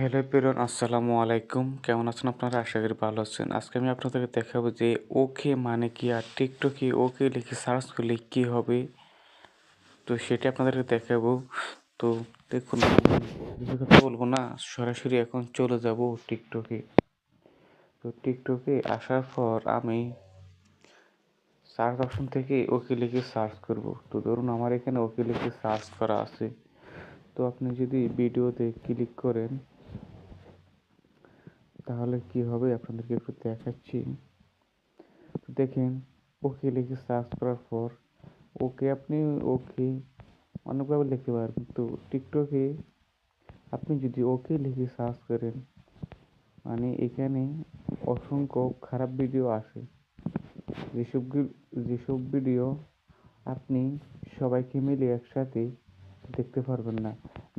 Hello Peron আসসালামু আলাইকুম। কেমন আছেন আপনারা? আশা করি ভালো আছেন। আজকে আমি আপনাদেরকে দেখাবো যে ওকে মানে কি আর টিকটকে ওকে লিখে সার্চ করলে কী হবে। তো সেটা আপনাদেরকে দেখাবো। তো দেখুন কথা বলব না, সরাসরি এখন চলে যাব টিকটকে। তো টিকটকে আসার পর আমি সার্চ অপশন থেকে ওকে লিখে সার্চ করব। তো ধরুন আমার এখানে ওকে লিখে সার্চ করা আছে। তো আপনি যদি ভিডিওতে ক্লিক করেন তাহলে কি হবে? আপনাদেরকে একটু দেখাচ্ছি। দেখেন, ওকে লিখে সার্চ করার পর, ওকে আপনি, ওকে অনেকভাবে লিখতে পারবেন তো টিকটকে আপনি যদি ওকে লিখে সার্চ করেন মানে এখানে অসংখ্য খারাপ ভিডিও আসে। যেসব যেসব ভিডিও আপনি সবাইকে মিলে একসাথে দেখতে পারবেন না।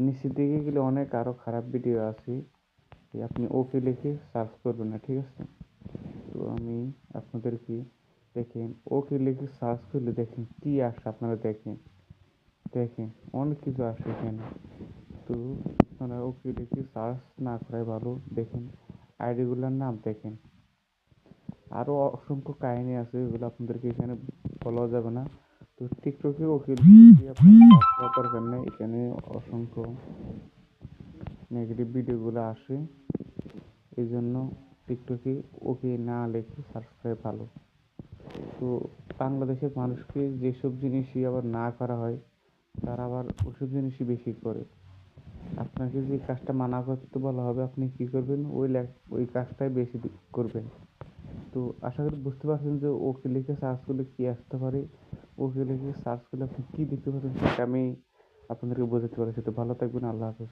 নিচের দিকে গেলে অনেক আরও খারাপ ভিডিও আছে আপনি ওকে লিখে সার্চ করবেন না, ঠিক আছে? তো আমি আপনাদেরকে দেখেন ওকে লিখে সার্চ করলে দেখেন কী আসে আপনারা দেখেন। দেখেন, অনেক কিছু আসে এখানে। তো আপনারা ওকে লিখে সার্চ না করাই ভালো। দেখেন, আইডিগুলোর নাম দেখেন। আরও অসংখ্য কাহিনী আছে, এগুলো আপনাদেরকে এখানে বলা যাবে না। তো টিকটকে ওকে আপনি দরকার নেই। এখানে অসংখ্য নেগেটিভ ভিডিওগুলো আসে এই জন্য টিকটকে ওকে না লেখে সাবস্ক্রাইব ভালো। তো বাংলাদেশের মানুষকে যেসব জিনিসই আবার না করা হয়, তারা আবার ওসব জিনিসই বেশি করে। আপনাকে যে কাজটা মানা করতে বলা হবে, আপনি কি করবেন? ওই ওই কাজটাই বেশি করবেন। তো আশা করি বুঝতে পারছেন যে ওকে লিখে সার্চ করলে কী আসতে পারে, ওকে লিখে সার্চ করলে আপনি কী দেখতে পারেন সেটা আমি আপনাদেরকে বোঝাতে পারছি। তো ভালো থাকবেন, আল্লাহ হাফেজ।